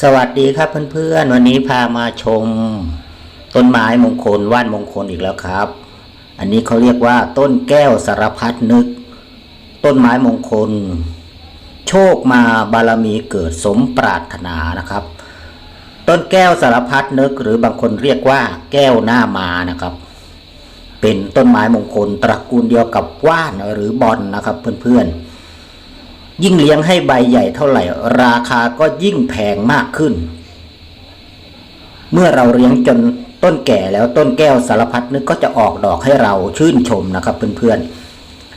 สวัสดีครับเพื่อนๆ วันนี้พามาชม ต้นไม้มงคลว่านมงคลอีกแล้วครับ อันนี้เขาเรียกว่า ต้นแก้วสารพัดนึก ต้นไม้มงคล โชคมาบารมีเกิดสมปรารถนานะครับ ต้นแก้วสารพัดนึกหรือบางคนเรียกว่า แก้วหน้ามานะครับ เป็นต้นไม้มงคลตระกูลเดียวกับว่านหรือบอลนะครับเพื่อนๆ ยิ่งเลี้ยงให้ใบใหญ่เท่าไหร่ ราคาก็ยิ่งแพงมากขึ้น เมื่อเราเลี้ยงจนต้นแก่แล้วต้นแก้วสารพัดนึกก็จะออกดอกให้เราชื่นชมนะครับเพื่อน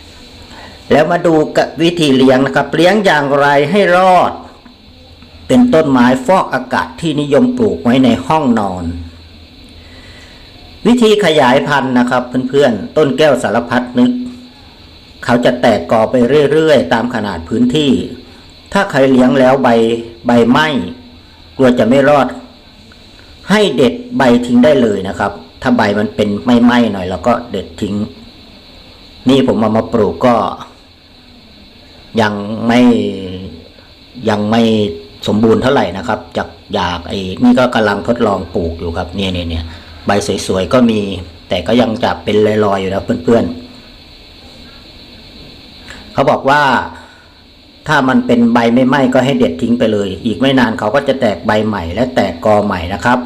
ๆ แล้วมาดูกับวิธีเลี้ยงนะครับ เลี้ยงอย่างไรให้รอด เป็นต้นไม้ฟอกอากาศที่นิยมปลูกไว้ในห้องนอน วิธีขยายพันธุ์นะครับเพื่อนๆ ต้นแก้วสารพัดนึก เขาจะแตกกอไปเรื่อยๆ ตามขนาดพื้นที่ ถ้าใครเลี้ยงแล้วใบใบไหม้กลัวจะไม่รอด ให้เด็ดใบทิ้งได้เลยนะครับ ถ้าใบมันเป็นไม่ไหม้หน่อยเราก็เด็ดทิ้ง นี่ผมเอามาปลูกก็ ยังไม่ยังไม่สมบูรณ์เท่าไหร่นะครับ จากอยากไอ้นี่ก็กำลังทดลองปลูกอยู่ครับ เนี่ยเนี่ยเนี่ยใบสวยๆก็มี แต่ก็ยังจะเป็นลอยๆอยู่นะเพื่อนๆ เขาบอกว่าถ้ามันเป็นใบไม่ไหม้ก็ให้เด็ดทิ้งไปเลย อีกไม่นานเขาก็จะแตกใบใหม่ และแตกกอใหม่นะครับ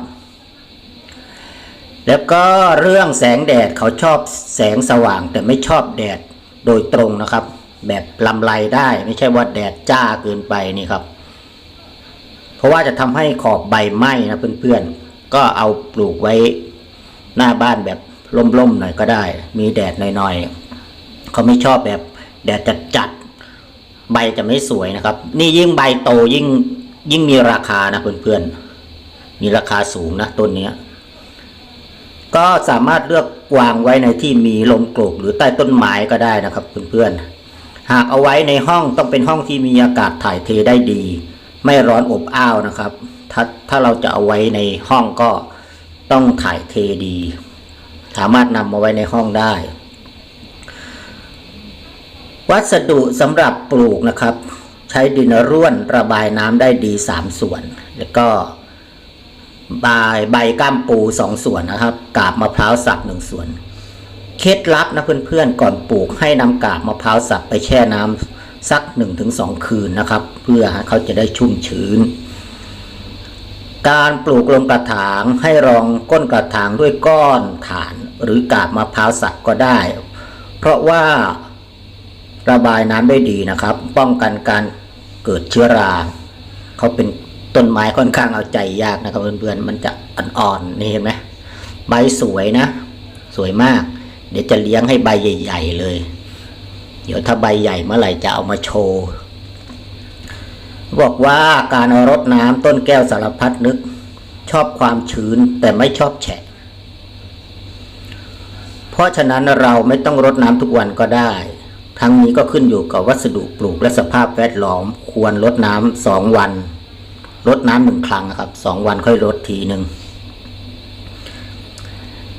แล้วก็เรื่องแสงแดดเขาชอบแสงสว่าง แต่ไม่ชอบแดดโดยตรงนะครับ แบบลำไรได้ไม่ใช่ว่าแดดจ้าเกินไปนี่ครับ เพราะว่าจะทำให้ขอบใบไหม้นะเพื่อนๆ ก็เอาปลูกไว้หน้าบ้านแบบร่มๆหน่อยก็ได้ มีแดดหน่อยๆเขาไม่ชอบแบบ แดดจัดๆใบจะไม่สวยนะครับ นี่ยิ่งใบโตยิ่งยิ่งมีราคานะเพื่อนๆ มีราคาสูงนะต้นนี้ก็สามารถเลือกวางไว้ในที่มีลมโกรกหรือใต้ต้นไม้ก็ได้นะครับเพื่อนๆ หากเอาไว้ในห้องต้องเป็นห้องที่มีอากาศถ่ายเทได้ดี ไม่ร้อนอบอ้าวนะครับ ถ้าถ้าเราจะเอาไว้ในห้องก็ต้องถ่ายเทดี สามารถนำมาไว้ในห้องได้ วัสดุสำหรับปลูกนะครับ ใช้ดินร่วนระบายน้ำได้ดีสามส่วน แล้วก็ใบใบก้ามปูสองส่วนนะครับ กาบมะพร้าวสับหนึ่งส่วน เคล็ดลับนะเพื่อนๆก่อนปลูกให้นำกาบมะพร้าวสับไปแช่น้ำสักหนึ่งถึงสองคืนนะครับ เพื่อให้เขาจะได้ชุ่มชื้น การปลูกลงกระถางให้รองก้นกระถางด้วยก้อนฐาน หรือกาบมะพร้าวสับก็ได้ เพราะว่า ระบายน้ำได้ดีนะครับ ป้องกันการเกิดเชื้อราเขาเป็นต้นไม้ค่อนข้างเอาใจยากนะครับเพื่อนๆมันจะอ่อนๆนี่เห็นไหมใบสวยนะ สวยมาก เดี๋ยวจะเลี้ยงให้ใบใหญ่ ๆ เลย เดี๋ยวถ้าใบใหญ่เมื่อไหร่จะเอามาโชว์บอกว่าการรดน้ำต้นแก้วสารพัดนึก ชอบความชื้นแต่ไม่ชอบแฉะ เพราะฉะนั้นเราไม่ต้องรดน้ำทุกวันก็ได้ ทั้งนี้ก็ขึ้นอยู่กับวัสดุปลูกและสภาพแวดล้อม ควรรดน้ำสองวันรดน้ำหนึ่งครั้งนะครับสองวันค่อยรดทีหนึ่ง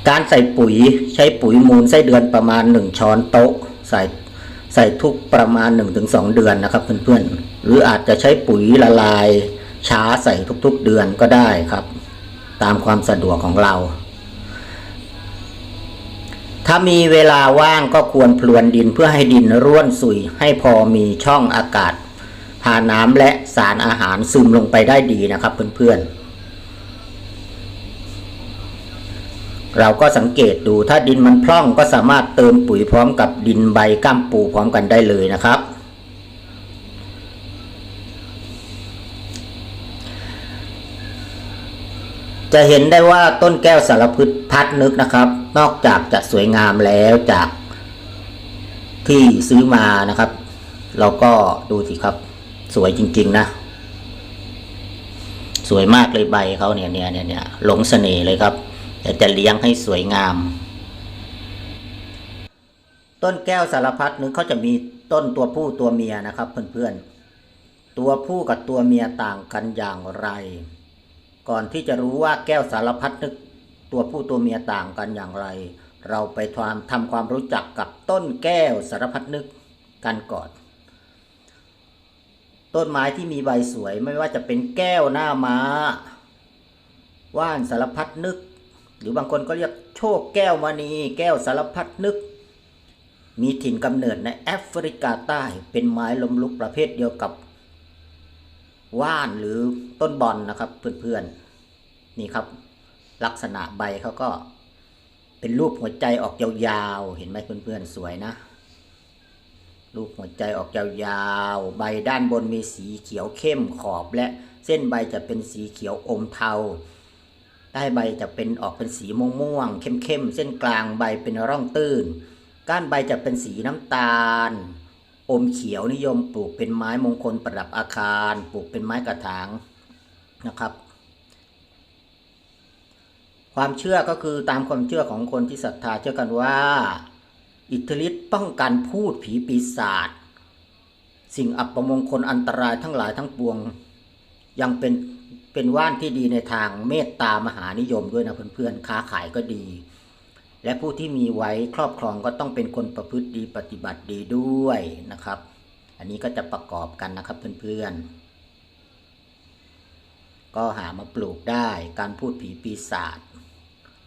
การใส่ปุ๋ยใช้ปุ๋ยมูลไส้เดือนประมาณหนึ่งช้อนโต๊ะ ใส่ใส่ทุกประมาณ1นถึงสเดือนนะครับเพื่อนๆ หรืออาจจะใช้ปุ๋ยละลายช้าใส่ทุกๆเดือนก็ได้ครับ ตามความสะดวกของเรา ถ้ามีเวลาว่างก็ควรพลวนดินเพื่อให้ดินร่วนสุยให้พอมีช่องอากาศ พาน้ำและสารอาหารซึมลงไปได้ดีนะครับเพื่อนๆ เราก็สังเกตดูถ้าดินมันพร่องก็สามารถเติมปุ๋ยพร้อมกับดินใบก้ามปูพร้อมกันได้เลยนะครับ จะเห็นได้ว่าต้นแก้วสารพึษพัดนึกนะครับ นอกจากจะสวยงามแล้วจากที่ซื้อมานะครับ เราก็ดูสิครับ สวยจริง ๆ นะ สวยมากเลยใบเขาเนี่ยเนี่ยเนี่ยเนี่ยหลงเสน่ห์เลยครับแต่จะเลี้ยงให้สวยงาม ต้นแก้วสารพัดนึกเขาจะมีต้นตัวผู้ตัวเมียนะครับ เพื่อนๆตัวผู้กับตัวเมียต่างกันอย่างไร ก่อนที่จะรู้ว่าแก้วสารพัดนึกตัวผู้ตัวเมียต่างกันอย่างไร เราไปทำทำความรู้จักกับต้นแก้วสารพัดนึกกันก่อน ต้นไม้ที่มีใบสวยไม่ว่าจะเป็นแก้วหน้าม้า ว่านสารพัดนึก หรือบางคนก็เรียกโชคแก้วมณีแก้วสารพัดนึก มีถิ่นกำเนิดในแอฟริกาใต้เป็นไม้ลมลุกประเภทเดียวกับ ว่านหรือต้นบอนนะครับเพื่อนๆนี่ครับ ลักษณะใบเขาก็เป็นรูปหัวใจออกยาวๆ เห็นไหมเพื่อนๆ สวยนะ รูปหัวใจออกยาวๆ ใบด้านบนมีสีเขียวเข้มขอบและเส้นใบจะเป็นสีเขียวอมเทา ใต้ใบจะเป็นออกเป็นสีม่วงๆ เข้มๆ เส้นกลางใบเป็นร่องตื้น ก้านใบจะเป็นสีน้ำตาล อมเขียวนิยมปลูกเป็นไม้มงคลประดับอาคาร ปลูกเป็นไม้กระถางนะครับ ความเชื่อก็คือตามความเชื่อของคนที่ศรัทธาเชื่อกันว่า อิทธิฤทธิ์ป้องกันพูดผีปีศาจสิ่งอัปมงคลอันตรายทั้งหลายทั้งปวง ยังเป็นเป็นว่านที่ดีในทางเมตตามหานิยมด้วยนะเพื่อนๆค้าขายก็ดี และผู้ที่มีไว้ครอบครองก็ต้องเป็นคนประพฤติดีปฏิบัติดีด้วยนะครับ อันนี้ก็จะประกอบกันนะครับเพื่อนๆ ก็หามาปลูกได้การพูดผีปีศาจ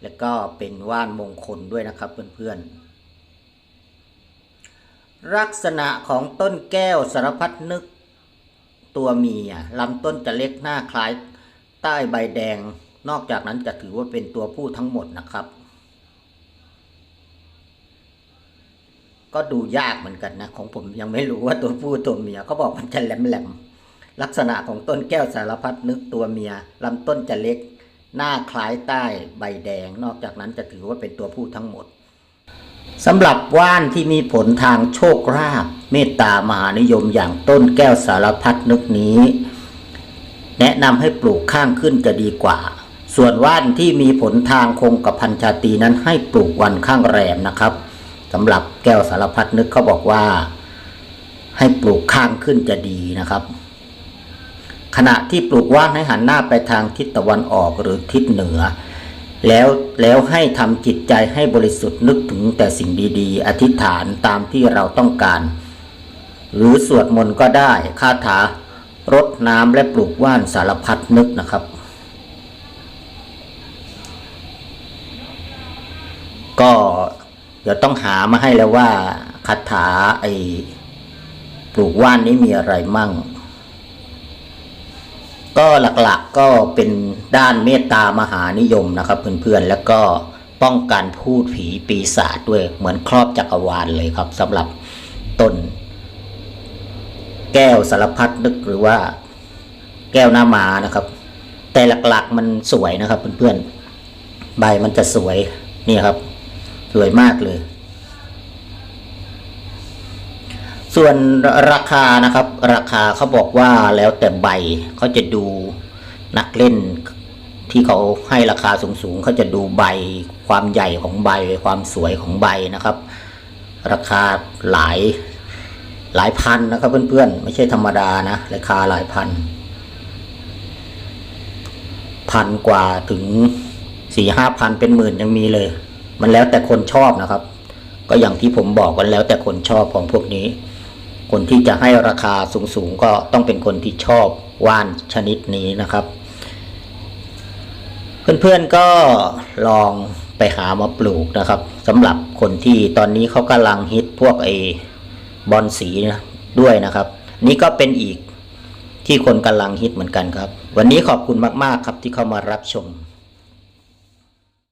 แล้วก็เป็นว่านมงคลด้วยนะครับเพื่อนๆ ลักษณะของต้นแก้วสารพัดนึกตัวเมียลำต้นจะเล็กหน้าคล้ายใต้ใบแดง นอกจากนั้นจะถือว่าเป็นตัวผู้ทั้งหมดนะครับ ก็ดูยากเหมือนกันนะ ของผมยังไม่รู้ว่าตัวผู้ตัวเมียเขาบอกมันจะแหลมๆลักษณะของต้นแก้วสารพัดนึกตัวเมียลำต้นจะเล็ก หน้าคล้ายใต้ใบแดง นอกจากนั้นจะถือว่าเป็นตัวผู้ทั้งหมดสำหรับว่านที่มีผลทางโชคลาภเมตตามหานิยมอย่างต้นแก้วสารพัดนึกนี้ แนะนำให้ปลูกข้างขึ้นจะดีกว่า ส่วนว่านที่มีผลทางคงกับพันชาตีนั้นให้ปลูกวันข้างแรมนะครับ สำหรับแก้วสารพัดนึกเขาบอกว่า ให้ปลูกข้างขึ้นจะดีนะครับ ขณะที่ปลูกว่านให้หันหน้าไปทางทิศตะวันออกหรือทิศเหนือ แล้วแล้วให้ทำจิตใจให้บริสุทธิ์นึกถึงแต่สิ่งดีๆ อธิษฐานตามที่เราต้องการ หรือสวดมนต์ก็ได้คาถารดน้ำและปลูกว่านสารพัดนึกนะครับ เดี๋ยวต้องหามาให้แล้วว่าคาถาไอ้ปลูกว่านนี้มีอะไรมั่ง ก็หลักๆก็เป็นด้านเมตตามหานิยมนะครับเพื่อนๆแล้วก็ป้องกันพูดผีปีศาจด้วยเหมือนครอบจักรวาลเลยครับสำหรับต้น แก้วสารพัดนึกหรือว่า แก้วหน้ามานะครับ แต่หลักๆมันสวยนะครับเพื่อนๆใบมันจะสวยนี่ครับ สวยมากเลย ส่วนราคานะครับ ราคาเขาบอกว่าแล้วแต่ใบเขาจะดูนักเล่นที่เขาให้ราคาสูงๆเขาจะดูใบความใหญ่ของใบความสวยของใบนะครับ ราคาหลายหลายพันนะครับเพื่อนๆ ไม่ใช่ธรรมดานะราคาหลายพัน พันกว่าถึงสี่ห้าพันเป็นหมื่นยังมีเลย มันแล้วแต่คนชอบนะครับ ก็อย่างที่ผมบอกกันแล้วแต่คนชอบของพวกนี้ คนที่จะให้ราคาสูงๆก็ต้องเป็นคนที่ชอบว่านชนิดนี้นะครับ เพื่อนๆก็ลองไปหามาปลูกนะครับสำหรับคนที่ตอนนี้เขากำลังฮิตพวกไอ้บอลสีนะด้วยนะครับ นี่ก็เป็นอีกที่คนกำลังฮิตเหมือนกันครับ วันนี้ขอบคุณมากๆครับที่เข้ามารับชม